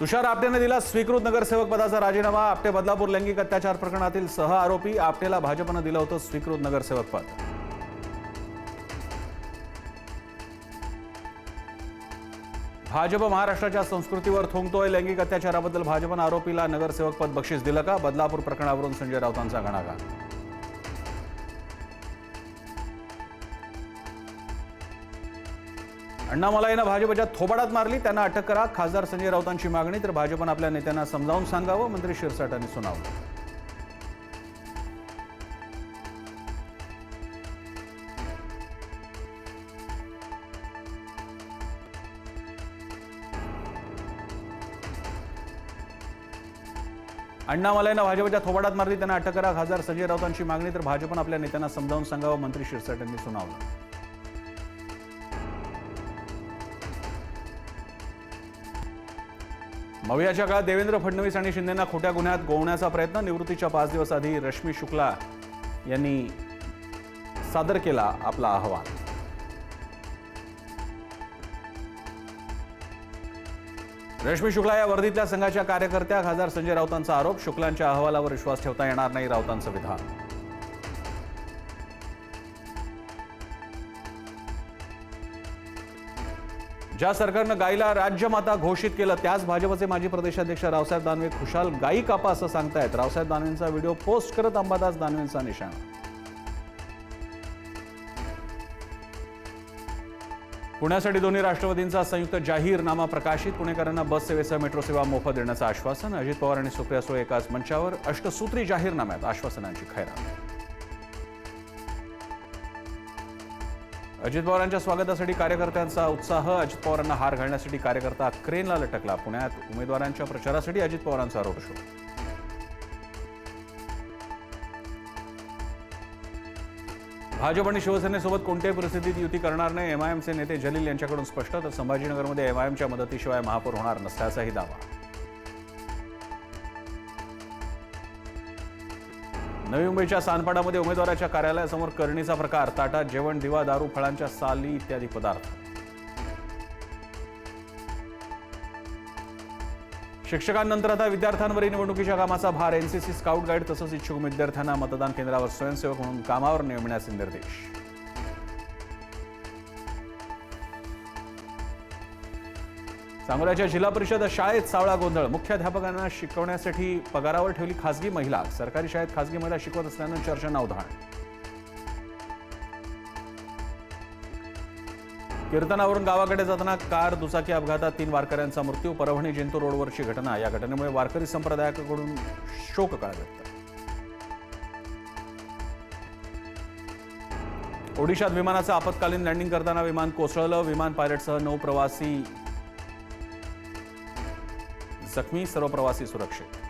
तुषार आपटेने दिला स्वीकृत नगरसेवक पदाचा राजीनामा. आपटे बदलापूर लैंगिक अत्याचार प्रकरणातील सह आरोपी आपटेला भाजपनं दिलं होतं स्वीकृत नगरसेवक पद. भाजप महाराष्ट्राच्या संस्कृतीवर थोंगतोय लैंगिक अत्याचाराबद्दल भाजपनं आरोपीला नगरसेवक पद बक्षीस दिलं का? बदलापूर प्रकरणावरून संजय राऊतांचा घणाघात. अण्णामलाईनं भाजपच्या थोबाडात मारली त्यांना अटक करा. खासदार संजय राऊतांची मागणी तर भाजपनं आपल्या नेत्यांना समजावून सांगावं मंत्री शिरसाटांनी सुनावलं. अण्णामलाईनं भाजपच्या थोबाडात मारली त्यांना अटक करा. खासदार संजय राऊतांची मागणी तर भाजपनं आपल्या नेत्यांना समजावून सांगावं मंत्री शिरसाटांनी सुनावलं. मवियाच्या काळात देवेंद्र फडणवीस आणि शिंदेना खोट्या गुन्ह्यात गोवण्याचा प्रयत्न. निवृत्तीच्या पाच दिवस आधी रश्मी शुक्ला यांनी सादर केला आपला अहवाल. रश्मी शुक्ला या वर्दीतल्या संघाच्या कार्यकर्त्या खासदार संजय राऊतांचा आरोप. शुक्लांच्या अहवालावर विश्वास ठेवता येणार नाही राऊतांचं विधान. ज्या सरकारनं गायीला राज्यमाता घोषित केलं त्याच भाजपचे माजी प्रदेशाध्यक्ष रावसाहेब दानवे खुशाल गायी कापा असं सांगतायत. रावसाहेब दानवेंचा व्हिडिओ पोस्ट करत अंबादास दानवेंचा निशाणा. पुण्यासाठी दोन्ही राष्ट्रवादींचा संयुक्त जाहीरनामा प्रकाशित. पुणेकरांना बस सेवेसह मेट्रो सेवा मोफत देण्याचं आश्वासन. अजित पवार आणि सुप्रिया सुळे एकाच मंचावर अष्टसूत्री जाहीरनाम्यात आश्वासनांची खैरात. अजित पवारांच्या स्वागतासाठी कार्यकर्त्यांचा उत्साह. अजित पवारांना हार घालण्यासाठी कार्यकर्ता क्रेनला लटकला पुण्यात. उमेदवारांच्या प्रचारासाठी अजित पवारांचा रोड शो भाजप आणि शिवसेनेसोबत कोणत्याही परिस्थितीत युती करणार नाही. एमआयएमचे नेते जलील यांच्याकडून स्पष्ट तर संभाजीनगरमध्ये एमआयएमच्या मदतीशिवाय महापौर होणार नसल्याचाही दावा. नवी मुंबईच्या सानपाडामध्ये उमेदवाराच्या कार्यालयासमोर करणीचा प्रकार ताटात जेवण दिवा दारू फळांच्या साली इत्यादी पदार्थ. शिक्षकांनंतर आता विद्यार्थ्यांवरील निवडणुकीच्या कामाचा भार एनसीसी स्काउट गाईड तसंच इच्छुक विद्यार्थ्यांना मतदान केंद्रावर स्वयंसेवक म्हणून कामावर नेमण्याचे निर्देश. सांगोल्याच्या जिल्हा परिषद शाळेत सावळा गोंधळ. मुख्याध्यापकांना शिकवण्यासाठी पगारावर ठेवली खासगी महिला. सरकारी शाळेत खासगी महिला शिकवत असल्यानं चर्चांना उधाण. कीर्तनावरून गावाकडे जाताना कार दुचाकी अपघातात तीन वारकऱ्यांचा मृत्यू. परभणी जिंतूर रोडवरची घटना. या घटनेमुळे वारकरी संप्रदायाकडून शोककळा व्यक्त. ओडिशात विमानाचं आपत्कालीन लँडिंग करताना विमान कोसळलं. विमान पायलटसह नऊ प्रवासी जखमी सर्व प्रवासी सुरक्षित